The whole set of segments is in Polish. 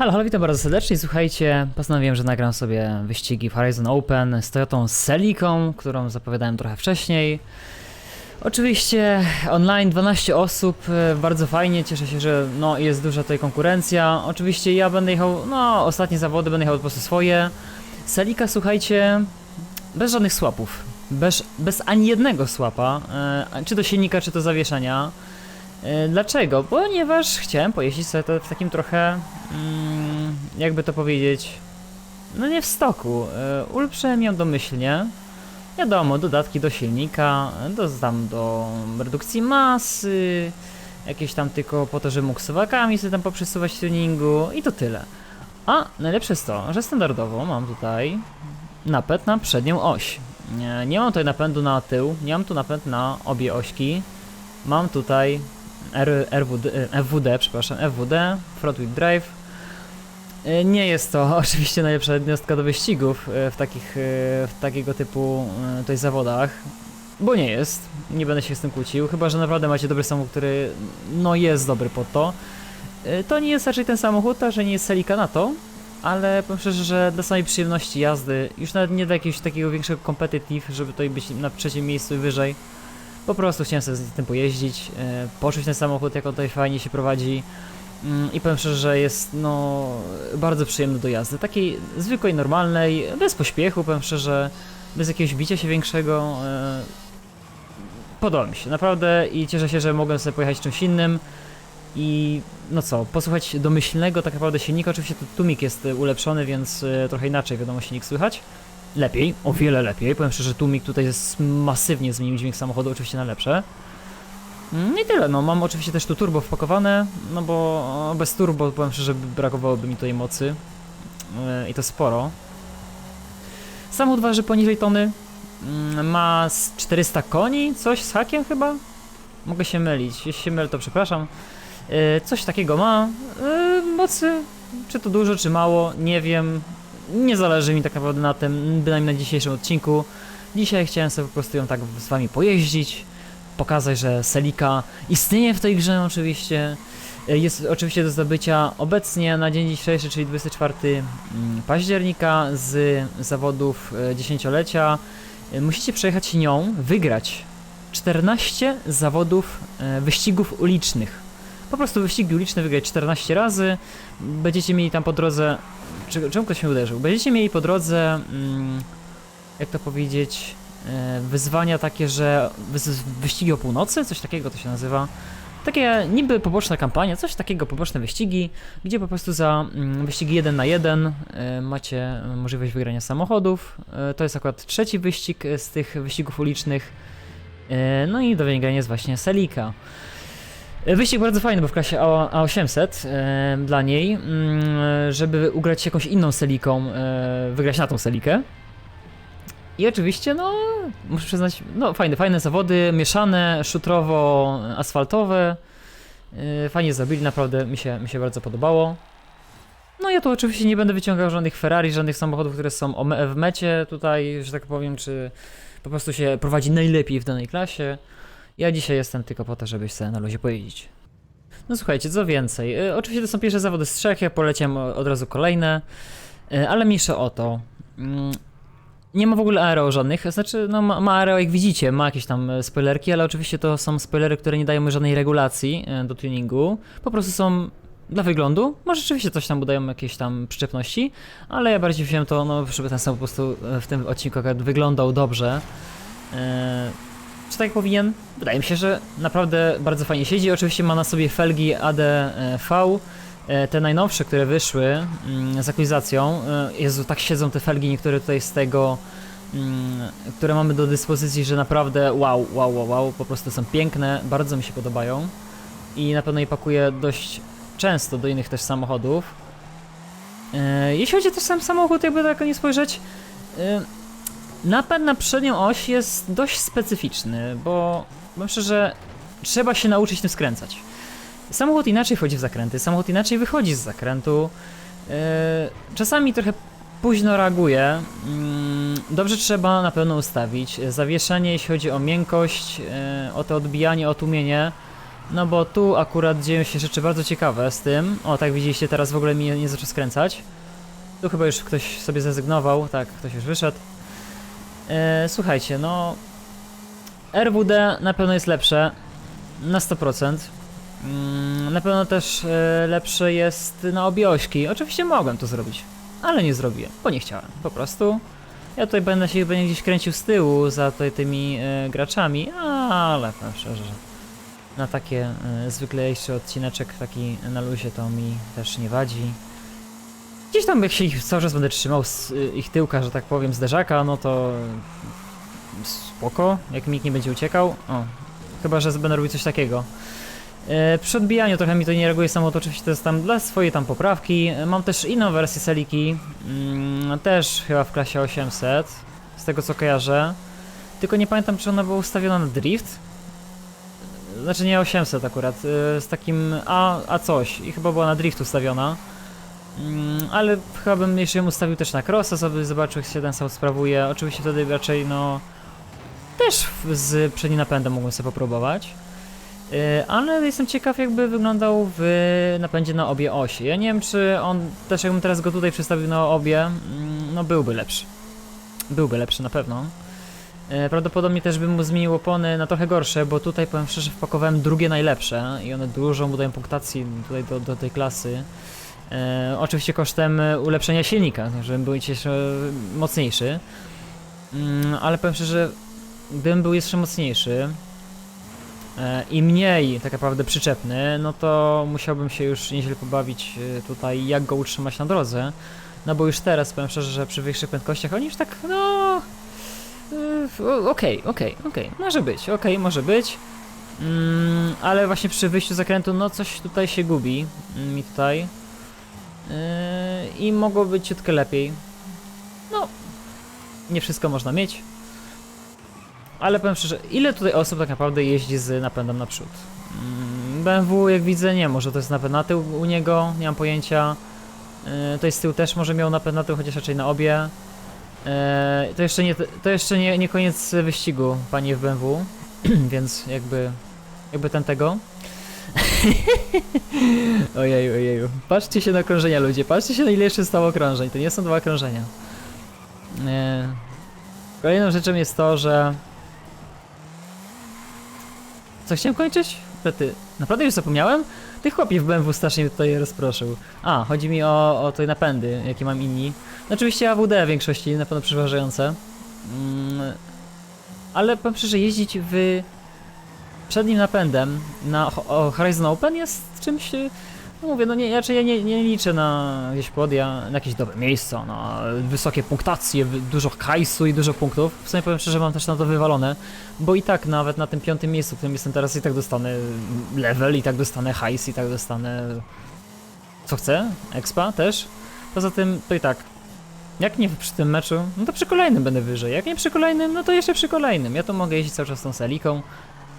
Halo, halo, witam bardzo serdecznie. Słuchajcie, postanowiłem, że nagram sobie wyścigi w Horizon Open z Toyotą Celiką, którą zapowiadałem trochę wcześniej. Oczywiście online 12 osób, e, bardzo fajnie, cieszę się, że no, jest duża tutaj konkurencja. Oczywiście ja będę jechał, no ostatnie zawody będę jechał po prostu swoje. Celika, słuchajcie, bez żadnych słapów, bez, bez ani jednego słapa, e, czy to silnika, czy to zawieszenia. E, Dlaczego? Ponieważ chciałem pojeździć sobie to w takim trochę, mm, jakby to powiedzieć, no nie w stoku. E, Ulepszyłem ją domyślnie. Wiadomo, dodatki do silnika, e, dodam do redukcji masy, jakieś tam tylko po to, że mógł suwakami sobie tam poprzesuwać tuningu i to tyle. A najlepsze jest to, że standardowo mam tutaj napęd na przednią oś. Nie, nie mam tutaj napędu na tył, nie mam tu napęd na obie ośki. Mam tutaj RWD, FWD, przepraszam, FWD, Front Wheel Drive. E, Nie jest to oczywiście najlepsza jednostka do wyścigów e, w takich, e, w takiego typu tutaj zawodach, bo nie jest. Nie będę się z tym kłócił, chyba że naprawdę macie dobry samochód, który no jest dobry pod to. To nie jest raczej ten samochód, a że nie jest Celica na to, ale powiem szczerze, że dla samej przyjemności jazdy, już nawet nie dla jakiegoś takiego większego competitive, żeby tutaj być na trzecim miejscu i wyżej, po prostu chciałem sobie z tym pojeździć, e, poczuć ten samochód, jak on tutaj fajnie się prowadzi. Mm, I powiem szczerze, że jest no bardzo przyjemny do jazdy. Takiej zwykłej, normalnej, bez pośpiechu, powiem szczerze, bez jakiegoś bicia się większego. e, Podoba mi się, naprawdę i cieszę się, że mogłem sobie pojechać czymś innym. I no co, posłuchać domyślnego tak naprawdę silnika. Oczywiście tu tumik jest ulepszony, więc e, trochę inaczej wiadomo silnik słychać. Lepiej, o wiele lepiej. Powiem szczerze, tłumik tutaj jest masywnie zmienił dźwięk samochodu, oczywiście na lepsze. Mm, I tyle, no mam oczywiście też tu turbo wpakowane, no bo bez turbo powiem szczerze, brakowałoby mi tutaj mocy. Yy, I to sporo. Samochód waży poniżej tony. Mm, Ma z 400 koni, coś z hakiem chyba? Mogę się mylić, jeśli się mylę to przepraszam. Yy, Coś takiego ma. Yy, Mocy, czy to dużo, czy mało, nie wiem. Nie zależy mi tak naprawdę na tym, bynajmniej na dzisiejszym odcinku. Dzisiaj chciałem sobie po prostu ją tak z wami pojeździć, pokazać, że Selika istnieje w tej grze oczywiście. E, Jest oczywiście do zdobycia obecnie na dzień dzisiejszy, czyli 24 mm, października z zawodów e, dziesięciolecia. E, Musicie przejechać nią, wygrać 14 zawodów wyścigów ulicznych. Po prostu wyścigi uliczne wygrać 14 razy. Będziecie mieli tam po drodze. Czemu ktoś mnie uderzył? Będziecie mieli po drodze. Mm, jak to powiedzieć? E, wyzwania takie, że. Wyścigi o północy? Coś takiego to się nazywa. Takie niby poboczna kampania, coś takiego, poboczne wyścigi, gdzie po prostu za mm, wyścigi 1 na 1 e, macie możliwość wygrania samochodów. E, to jest akurat trzeci wyścig z tych wyścigów ulicznych. No i do wygrania jest właśnie Selika. E, Wyścig bardzo fajny, bo w klasie A- A800 e, dla niej, mm, żeby ugrać jakąś inną seliką, e, wygrać na tą selikę. I oczywiście, no, muszę przyznać, no fajne, fajne zawody, mieszane, szutrowo-asfaltowe. E, fajnie zrobili, naprawdę mi się, mi się bardzo podobało. No ja tu oczywiście nie będę wyciągał żadnych Ferrari, żadnych samochodów, które są w mecie tutaj, że tak powiem, czy po prostu się prowadzi najlepiej w danej klasie. Ja dzisiaj jestem tylko po to, żeby sobie na luzie pojeździć. No słuchajcie, co więcej. E, oczywiście to są pierwsze zawody z trzech, ja poleciałem od razu kolejne, e, ale mniejsze o to. Mm, Nie ma w ogóle aero żadnych, znaczy no ma, ma aero jak widzicie, ma jakieś tam e, spoilerki, ale oczywiście to są spoilery, które nie dają żadnej regulacji e, do tuningu. Po prostu są dla wyglądu. Może rzeczywiście coś tam udają jakieś tam przyczepności, ale ja bardziej wziąłem to, no żeby ten sam po prostu e, w tym odcinku akurat wyglądał dobrze. E, czy tak powinien? Wydaje mi się, że naprawdę bardzo fajnie siedzi. Oczywiście ma na sobie felgi ADV, e, te najnowsze, które wyszły mm, z aktualizacją. E, Jezu, tak siedzą te felgi, niektóre tutaj z tego, mm, które mamy do dyspozycji, że naprawdę wow, wow, wow, wow, po prostu są piękne, bardzo mi się podobają. I na pewno je pakuję dość często do innych też samochodów. E, Jeśli chodzi o ten sam samochód, jakby tak nie spojrzeć, Napęd na przednią oś jest dość specyficzny, bo myślę, że trzeba się nauczyć tym skręcać. Samochód inaczej wchodzi w zakręty, samochód inaczej wychodzi z zakrętu. Yy, czasami trochę późno reaguje. Mm, Dobrze trzeba na pewno ustawić. Zawieszenie, jeśli chodzi o miękkość, yy, o to odbijanie, o tłumienie. No bo tu akurat dzieją się rzeczy bardzo ciekawe z tym. O, tak widzieliście, teraz w ogóle mi nie zaczął skręcać. Tu chyba już ktoś sobie zrezygnował, tak, ktoś już wyszedł. E, słuchajcie, no... RWD na pewno jest lepsze, na 100%. Mm, na pewno też e, lepsze jest na obie ośki. Oczywiście mogłem to zrobić, ale nie zrobiłem, bo nie chciałem, po prostu. Ja tutaj będę się będę gdzieś kręcił z tyłu za tutaj tymi e, graczami, ale powiem szczerze, że na takie e, zwyklejszy odcineczek taki na luzie to mi też nie wadzi. Gdzieś tam jak się ich cały czas będę trzymał z y, ich tyłka, że tak powiem, zderzaka, no to spoko, jak mi nikt nie będzie uciekał. O, chyba, że będę robił coś takiego. E, Przy odbijaniu trochę mi to nie reaguje samo, to oczywiście to jest tam dla swojej tam poprawki. E, Mam też inną wersję Seliki, mm, też chyba w klasie 800, z tego co kojarzę. Tylko nie pamiętam, czy ona była ustawiona na drift. Znaczy nie 800 akurat, y, z takim A, A coś i chyba była na drift ustawiona. Mm, ale chyba bym jeszcze ją ustawił też na crossa, żeby zobaczył jak się ten sam sprawuje. Oczywiście wtedy raczej no też z przednim napędem mogłem sobie popróbować. Y, Ale jestem ciekaw jakby wyglądał w napędzie na obie osie. Ja nie wiem czy on też jakbym teraz go tutaj przestawił na obie, mm, no byłby lepszy. Byłby lepszy na pewno. E, Prawdopodobnie też bym mu zmienił opony na trochę gorsze, bo tutaj powiem szczerze wpakowałem drugie najlepsze i one dużo mu dają punktacji tutaj do, do tej klasy. E, oczywiście kosztem e, ulepszenia silnika, żeby był jeszcze mocniejszy. Mm, ale powiem szczerze, gdybym był jeszcze mocniejszy e, i mniej tak naprawdę przyczepny, no to musiałbym się już nieźle pobawić e, tutaj, jak go utrzymać na drodze. No bo już teraz powiem szczerze, że przy wyższych prędkościach oni już tak, no... e, Okej, okej, okej, może być, okej, może być. Mm, ale właśnie przy wyjściu zakrętu, no coś tutaj się gubi mm, mi tutaj. Yy, I mogło być ciutkę lepiej. No, nie wszystko można mieć. Ale powiem szczerze, ile tutaj osób tak naprawdę jeździ z napędem naprzód? Mm, BMW, jak widzę, nie, może to jest napęd na tył u niego, nie mam pojęcia. Yy, to jest z tyłu też może miał napęd na tył, chociaż raczej na obie. Yy, to jeszcze nie, to jeszcze nie, nie koniec wyścigu, panie w BMW, więc jakby, jakby ten tego. Ojeju, ojeju. Patrzcie się na okrążenia ludzie, patrzcie się na ile jeszcze zostało okrążeń, to nie są dwa okrążenia. E... Kolejną rzeczą jest to, że... Co chciałem kończyć? Ty, naprawdę już zapomniałem? Ty chłopie w BMW strasznie mnie tutaj rozproszył. A, chodzi mi o, o te napędy, jakie mam inni. No oczywiście AWD w większości, na pewno przeważające. Mm, ale powiem szczerze, jeździć w przednim napędem na Horizon Open jest czymś, e, no mówię, no nie, raczej ja nie, nie liczę na jakieś podia, na jakieś dobre miejsca, na wysokie punktacje, dużo hajsu i dużo punktów. W sumie powiem szczerze, mam też na to wywalone, bo i tak nawet na tym piątym miejscu, w którym jestem teraz, i tak dostanę level, i tak dostanę hajs, i tak dostanę co chcę, expa też. Poza tym, to i tak, jak nie przy tym meczu, no to przy kolejnym będę wyżej, jak nie przy kolejnym, no to jeszcze przy kolejnym. Ja to mogę jeździć cały czas tą seliką,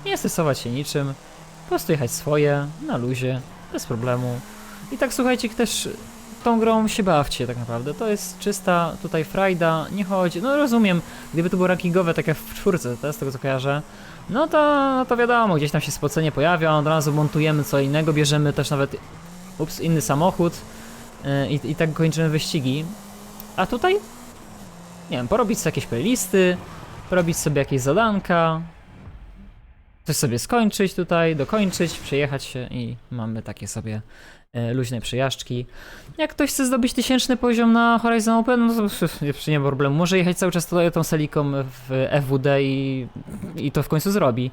nie stresować się niczym, po prostu jechać swoje, na luzie, bez problemu. I tak słuchajcie, też tą grą się bawcie tak naprawdę. To jest czysta tutaj frajda, nie chodzi. No rozumiem, gdyby to było rankingowe, tak jak w czwórce, to z tego co kojarzę, no to, no to wiadomo, gdzieś tam się spocenie pojawia, od razu montujemy co innego, bierzemy też nawet ups, inny samochód yy, i, i tak kończymy wyścigi. A tutaj? Nie wiem, porobić sobie jakieś playlisty, porobić sobie jakieś zadanka, coś sobie skończyć tutaj, dokończyć, przejechać się i mamy takie sobie e, luźne przejażdżki. Jak ktoś chce zdobyć tysięczny poziom na Horizon Open, no to nie ma problemu. Może jechać cały czas tutaj tą seliką w FWD i, i to w końcu zrobi.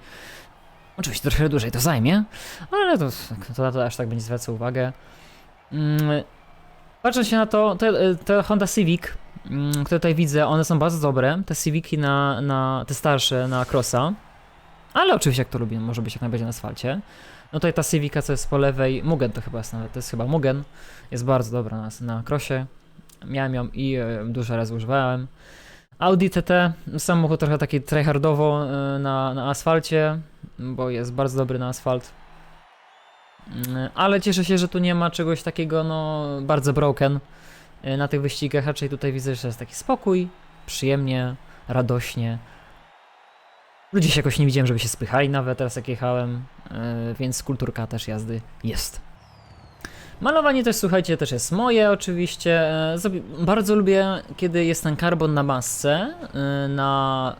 Oczywiście trochę dłużej to zajmie, ale to, to to aż tak będzie zwracał uwagę. Mm, patrząc się na to, te, te Honda Civic, mm, które tutaj widzę, one są bardzo dobre. Te Civici na, na te starsze na Crossa. Ale oczywiście jak to lubię, może być jak najbardziej na asfalcie. No tutaj ta Civica, co jest po lewej, Mugen to chyba jest nawet, to jest chyba Mugen. Jest bardzo dobra na, na crossie. Miałem ją i e, dużo razy używałem. Audi TT, samochód trochę taki tryhardowo e, na, na asfalcie, bo jest bardzo dobry na asfalt. Mm, Ale cieszę się, że tu nie ma czegoś takiego, no, bardzo broken e, na tych wyścigach. Raczej tutaj widzę, że jest taki spokój, przyjemnie, radośnie. Ludzie się jakoś nie widziałem, żeby się spychali nawet teraz jak jechałem, e, więc kulturka też jazdy jest. Malowanie też, słuchajcie, też jest moje oczywiście. E, Bardzo lubię, kiedy jest ten karbon na masce, e, na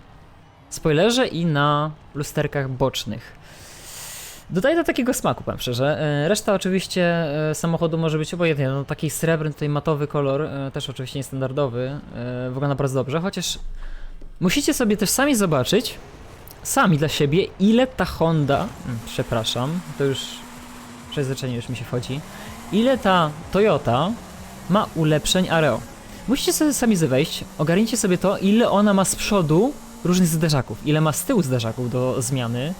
spoilerze i na lusterkach bocznych. Dodaje to takiego smaku, powiem szczerze. Reszta oczywiście samochodu może być obojętnie. No, taki srebrny, tutaj matowy kolor, też oczywiście niestandardowy, wygląda bardzo dobrze, chociaż musicie sobie też sami zobaczyć, sami dla siebie, ile ta Honda, mm, przepraszam, to już przezwyczajenie już mi się wchodzi, ile ta Toyota ma ulepszeń Areo. Musicie sobie sami wejść, ogarnijcie sobie to, ile ona ma z przodu różnych zderzaków, ile ma z tyłu zderzaków do zmiany,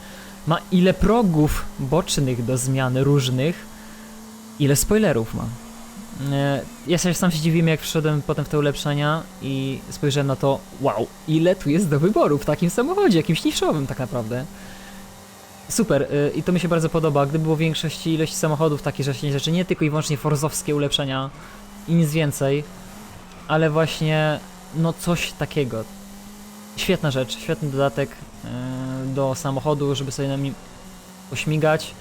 ma ile progów bocznych do zmiany różnych, ile spoilerów ma. E, Ja się sam się dziwiłem, jak wszedłem potem w te ulepszenia i spojrzałem na to, wow, ile tu jest do wyboru w takim samochodzie, jakimś niszowym tak naprawdę. Super, y, i to mi się bardzo podoba. Gdyby było większość ilości samochodów takich rzeczy, rzeczy, nie tylko i wyłącznie forzowskie ulepszenia i nic więcej, ale właśnie no coś takiego. Świetna rzecz, świetny dodatek y, do samochodu, żeby sobie na nim pośmigać.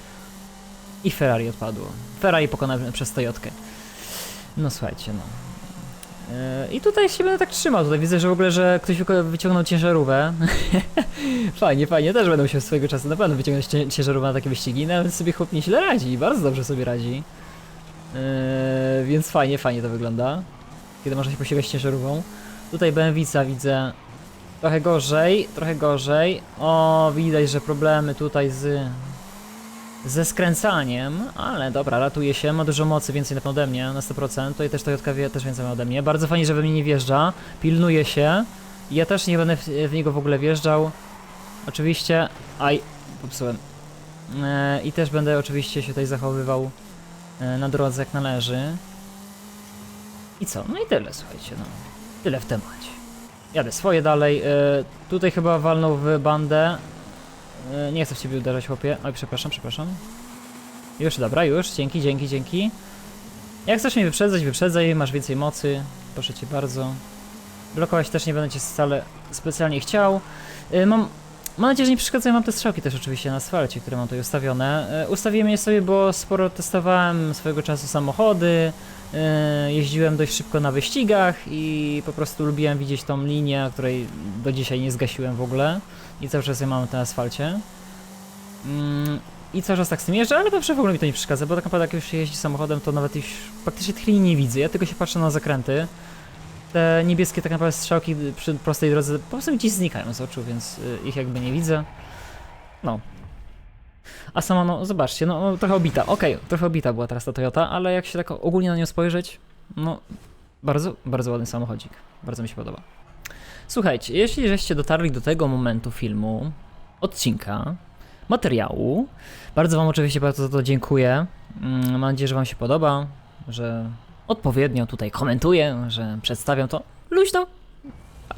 I Ferrari odpadło. Ferrari pokonane przez Toyotkę. No słuchajcie, no. Yy, I tutaj się będę tak trzymał. Tutaj widzę, że w ogóle, że ktoś wyciągnął ciężarówkę. fajnie, fajnie, też będę musiał swojego czasu na pewno wyciągnąć cię- ciężarówkę na takie wyścigi. Nawet sobie chłop nieźle radzi bardzo dobrze sobie radzi. Yy, więc fajnie, fajnie to wygląda. Kiedy można się pościgać ciężarówką. Tutaj BMW widzę trochę gorzej, trochę gorzej. O, widać, że problemy tutaj z ze skręcaniem, ale dobra, ratuje się, ma dużo mocy, więcej na pewno ode mnie, na 100%, tutaj też Toyotka wie też więcej ma ode mnie, bardzo fajnie, że we mnie nie wjeżdża, pilnuje się, ja też nie będę w, w niego w ogóle wjeżdżał, oczywiście, aj, popsułem, e, i też będę oczywiście się tutaj zachowywał e, na drodze jak należy, i co, no i tyle, słuchajcie, no, tyle w temacie, jadę swoje dalej, e, tutaj chyba walnął w bandę, Nie chcę w ciebie uderzać, chłopie. Oj, przepraszam, przepraszam. Już, dobra, już. Dzięki, dzięki, dzięki. Jak chcesz mnie wyprzedzać, wyprzedzaj, masz więcej mocy. Proszę cię bardzo. Blokować też nie będę cię wcale specjalnie chciał. E, Mam, mam nadzieję, że nie przeszkadzają mam te strzałki też oczywiście na asfalcie, które mam tutaj ustawione. E, Ustawiłem je sobie, bo sporo testowałem swojego czasu samochody. e, Jeździłem dość szybko na wyścigach i po prostu lubiłem widzieć tą linię, której do dzisiaj nie zgasiłem w ogóle i cały czas je mam na asfalcie. Mm, I cały czas tak z tym jeżdżę, ale dobrze w ogóle mi to nie przeszkadza, bo tak naprawdę jak już jeździ samochodem, to nawet już praktycznie tych linii nie widzę. Ja tylko się patrzę na zakręty. Te niebieskie tak naprawdę strzałki przy prostej drodze po prostu gdzieś znikają z oczu, więc y, ich jakby nie widzę. No. A sama, no zobaczcie, no no, trochę obita. Okej, trochę obita była teraz ta Toyota, ale jak się tak ogólnie na nią spojrzeć, no bardzo, bardzo ładny samochodzik. Bardzo mi się podoba. Słuchajcie, jeśli żeście dotarli do tego momentu filmu, odcinka, materiału, bardzo Wam oczywiście bardzo za to dziękuję. Mm, Mam nadzieję, że Wam się podoba, że odpowiednio tutaj komentuję, że przedstawiam to luźno,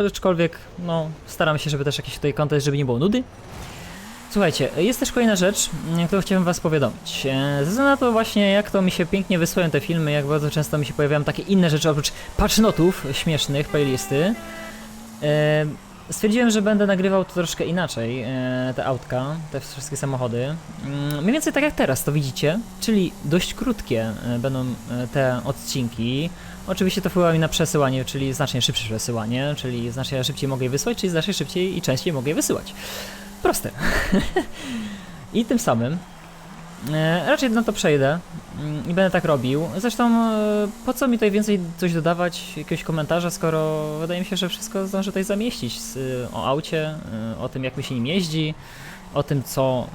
aczkolwiek, no, staram się, żeby też jakiś tutaj kontent, żeby nie było nudy. Słuchajcie, jest też kolejna rzecz, którą chciałem Was powiadomić. E, Ze względu na to właśnie, jak to mi się pięknie wysyłają te filmy, jak bardzo często mi się pojawiają takie inne rzeczy, oprócz patchnotów śmiesznych, playlisty, E, Stwierdziłem, że będę nagrywał to troszkę inaczej, e, te autka, te wszystkie samochody. Mm, Mniej więcej tak jak teraz to widzicie, czyli dość krótkie e, będą e, te odcinki. Oczywiście to wpływa mi na przesyłanie, czyli znacznie szybsze przesyłanie, czyli znacznie szybciej mogę je wysłać, czyli znacznie szybciej i częściej mogę je wysyłać. Proste. I tym samym raczej na to przejdę mm, i będę tak robił. Zresztą e, po co mi tutaj więcej coś dodawać, jakiegoś komentarza, skoro wydaje mi się, że wszystko zdążę tutaj zamieścić y, o aucie, o tym jak mi się nim jeździ, o tym co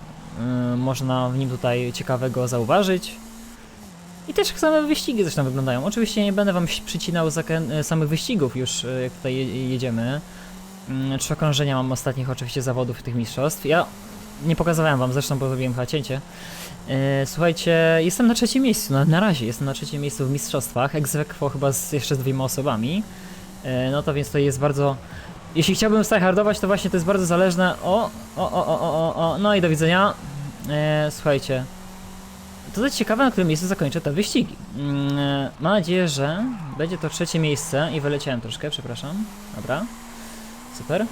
można w nim tutaj ciekawego zauważyć. I też same wyścigi zresztą wyglądają. Oczywiście nie będę wam przycinał samych wyścigów już, jak tutaj je- jedziemy. Mm, Trzy okrążenia mam ostatnich oczywiście zawodów tych mistrzostw. Ja nie pokazywałem wam zresztą, bo zrobiłem chyba cięcie. E, Słuchajcie, jestem na trzecim miejscu, na, na razie jestem na trzecim miejscu w mistrzostwach, ex chyba z, jeszcze z dwiema osobami. E, No to więc to jest bardzo... Jeśli chciałbym tryhardować, to właśnie to jest bardzo zależne... O, o, o, o, o, o, no i do widzenia. E, Słuchajcie, to dość ciekawe, na którym miejscu zakończę te wyścigi. Mm, Mam nadzieję, że będzie to trzecie miejsce i wyleciałem troszkę, przepraszam. Dobra, super.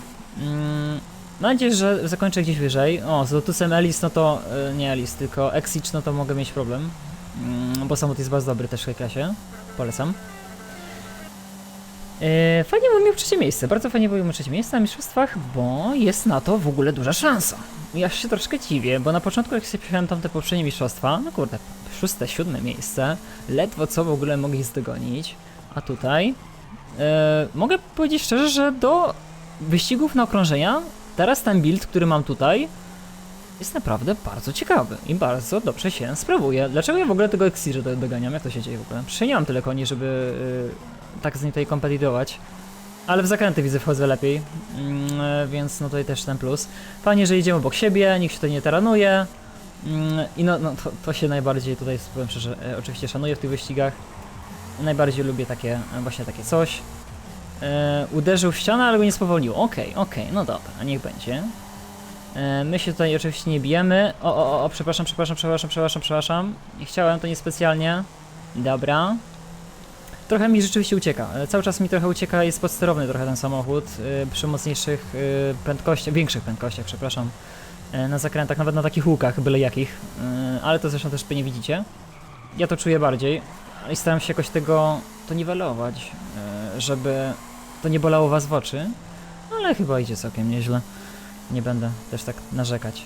Mam nadzieję, że zakończę gdzieś wyżej. O, z Lotusem Elis, no to... e, nie Elis, tylko Exit, no to mogę mieć problem. Mm, bo samolot jest bardzo dobry też w tej klasie. Polecam. E, fajnie było miał trzecie miejsce, bardzo fajnie było miał trzecie miejsce na mistrzostwach, bo jest na to w ogóle duża szansa. Ja się troszkę dziwię, bo na początku jak sobie przyjechałem tam te poprzednie mistrzostwa, no kurde, szóste, siódme miejsce, ledwo co w ogóle mogli zdogonić, a tutaj e, mogę powiedzieć szczerze, że do wyścigów na okrążenia teraz ten build, który mam tutaj jest naprawdę bardzo ciekawy i bardzo dobrze się sprawuje. Dlaczego ja w ogóle tego Exirze do- doganiam? Jak to się dzieje w ogóle? Przecież nie mam tyle koni, żeby y, tak z nim tutaj kompetitować. Ale w zakręty widzę wchodzę lepiej, e, więc no tutaj też ten plus. Fajnie, że idziemy obok siebie, nikt się tutaj nie taranuje. Mm, I no, no to, to się najbardziej tutaj, powiem szczerze, e, oczywiście szanuję w tych wyścigach. Najbardziej lubię takie, e, właśnie takie coś. E, uderzył w ścianę, ale go nie spowolnił. Okej, okej, no dobra, niech będzie. E, My się tutaj oczywiście nie bijemy. O, o, o, przepraszam, przepraszam, przepraszam, przepraszam, przepraszam. Nie chciałem, to niespecjalnie. Dobra. Trochę mi rzeczywiście ucieka. E, Cały czas mi trochę ucieka, jest podsterowny trochę ten samochód. e, Przy mocniejszych e, prędkościach, większych prędkościach, przepraszam. e, Na zakrętach, nawet na takich łukach, byle jakich. E, Ale to zresztą też pewnie widzicie. Ja to czuję bardziej. I staram się jakoś tego, to niwelować, e, żeby to nie bolało was w oczy. Ale chyba idzie całkiem nieźle nie będę też tak narzekać.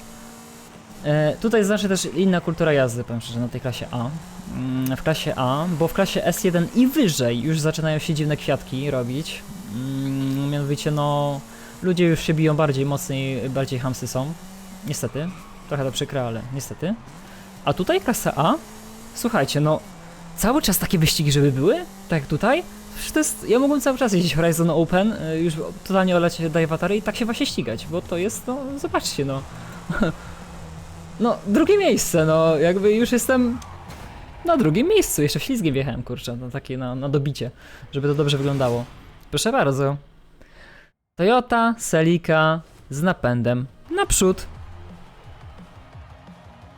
E, tutaj znaczy też inna kultura jazdy, powiem szczerze, na tej klasie A. Mm, w klasie A, bo w klasie S1 i wyżej już zaczynają się dziwne kwiatki robić. Mm, mianowicie, no, ludzie już się biją bardziej, mocniej, bardziej hamsy są. Niestety. Trochę to przykre, ale niestety. A tutaj klasa A? Słuchajcie, no, cały czas takie wyścigi, żeby były? Tak jak tutaj? To jest, ja mogłem cały czas jeździć Horizon Open, y, już totalnie olać Daiwatary i tak się właśnie ścigać, bo to jest, no, zobaczcie, no. No, drugie miejsce, no, jakby już jestem na drugim miejscu, jeszcze ślizgiem wjechałem, kurczę, no takie na, na dobicie, żeby to dobrze wyglądało. Proszę bardzo. Toyota Celica z napędem naprzód.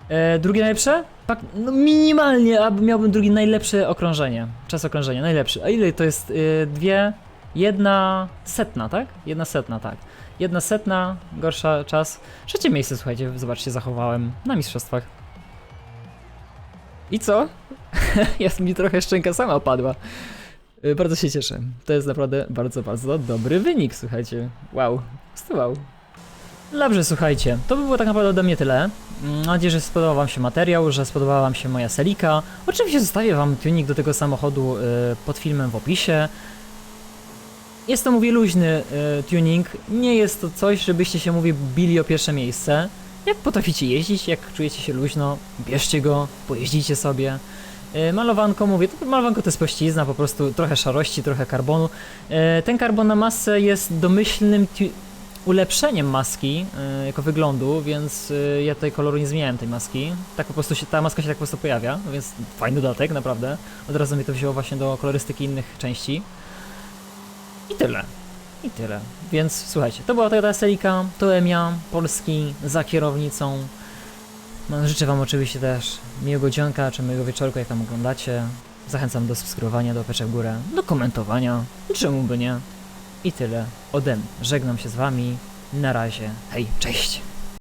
E, drugie najlepsze? No minimalnie, aby miałbym drugie najlepsze okrążenie. Czas okrążenia, najlepszy. A ile to jest? Y, dwie, jedna setna, tak? Jedna setna, tak. Jedna setna, gorsza czas. Trzecie miejsce, słuchajcie, zobaczcie, zachowałem na mistrzostwach. I co? Jest mi trochę szczęka sama opadła. Y, Bardzo się cieszę. To jest naprawdę bardzo, bardzo dobry wynik, słuchajcie. Wow, wow. Dobrze, słuchajcie, to by było tak naprawdę ode mnie tyle. Mam nadzieję, że spodobał Wam się materiał, że spodobała Wam się moja Selika. Oczywiście zostawię Wam tuning do tego samochodu y, pod filmem w opisie. Jest to, mówię, luźny y, tuning. Nie jest to coś, żebyście się, mówię, bili o pierwsze miejsce. Jak potraficie jeździć, jak czujecie się luźno, bierzcie go, pojeździcie sobie. Y, Malowanko, mówię, to malowanko to jest pościzna, po prostu trochę szarości, trochę karbonu. Ten karbon na masę jest domyślnym ulepszeniem maski y, jako wyglądu, więc y, ja tutaj koloru nie zmieniałem tej maski. Tak po prostu się, ta maska się tak po prostu pojawia, więc fajny dodatek, naprawdę. Od razu mi to wzięło właśnie do kolorystyki innych części. I tyle. I tyle. Więc słuchajcie, to była Toyota Celica, to Emia, Polski, za kierownicą. No, życzę Wam oczywiście też miłego dzionka, czy miłego wieczorku, jak tam oglądacie. Zachęcam do subskrybowania, do łapeczek w górę, do komentowania, czemu by nie. I tyle ode mnie. Żegnam się z Wami. Na razie. Hej, cześć!